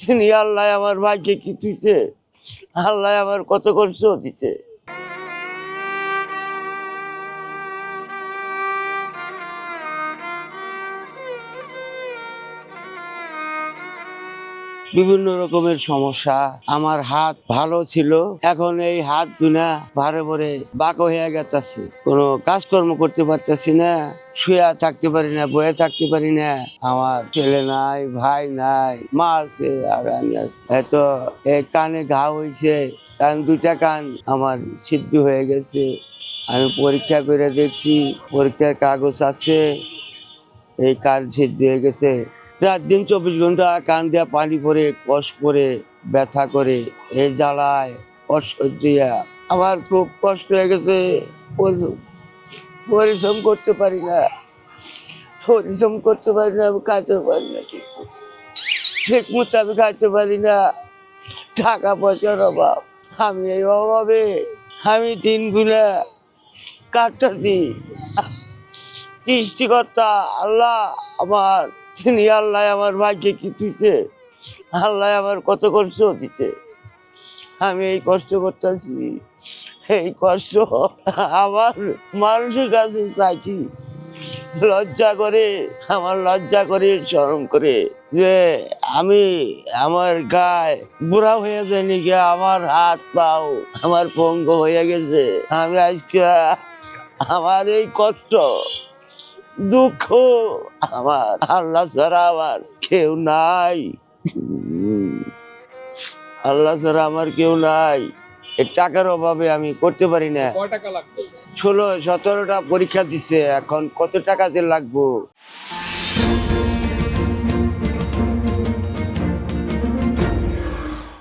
তিনি আল্লাহ আমার ভাইকে কি তুইছে আল্লাহ আমার কত কষ্ট দিছে? বিভিন্ন রকমের সমস্যা। আমার হাত ভালো ছিল, এখন এই হাত দুনা ভারে ভরে বাঁকা হয়ে গেছে কোনো কাজকর্ম করতে পারতেছি না, শুয়ে থাকতে পারি না, বয়ে থাকতে পারি না। আমার ছেলে নাই, ভাই নাই, মা আছে, আর আমি এত এই কানে ঘা হয়েছে কান, দুইটা কান আমার সিদ্ধ হয়ে গেছে। আমি পরীক্ষা করে দেখছি, পরীক্ষার কাগজ আছে, এই কান সিদ্ধ হয়ে গেছে। রাত দিন চব্বিশ ঘণ্টা কান দেওয়া পানি পরে কষ করে, ব্যথা করে, এ জ্বালায়, অসহ্য আমার খুব কষ্ট হয়ে গেছে। পরিশ্রম করতে পারি না। পরিশ্রম করতে পারি না, আমি খাইতে পারি না ঠিক মতো। আমি খাইতে পারি না। টাকা পয়সার অভাব। আমি এই অভাবে আমি দিনগুলা কাটতেছি। সৃষ্টিকর্তা আল্লাহ আমার তিনি আল্লাহ আমার ভাইকে কি তুইছে আল্লাহ আমার কত কষ্ট দিছে। আমি এই কষ্ট করতেছি। এই কষ্ট আমার মানুষের কাছে চাইছি লজ্জা করে, আমার লজ্জা করে, শরম করে যে আমি আমার গায়ে বুড়া হয়ে যায়নি গিয়ে আমার হাত পাও আমার পঙ্গ হয়ে গেছে। আমি আজকে আমার এই কষ্ট দুঃখ। আমার আল্লাহ ছাড়া আমার কেউ নাই। আল্লাহ ছাড়া আমার কেউ নাই। টাকার অভাবে আমি করতে পারি না। ষোলো সতেরোটা পরীক্ষা দিছে। এখন কত টাকা দিয়ে লাগবো?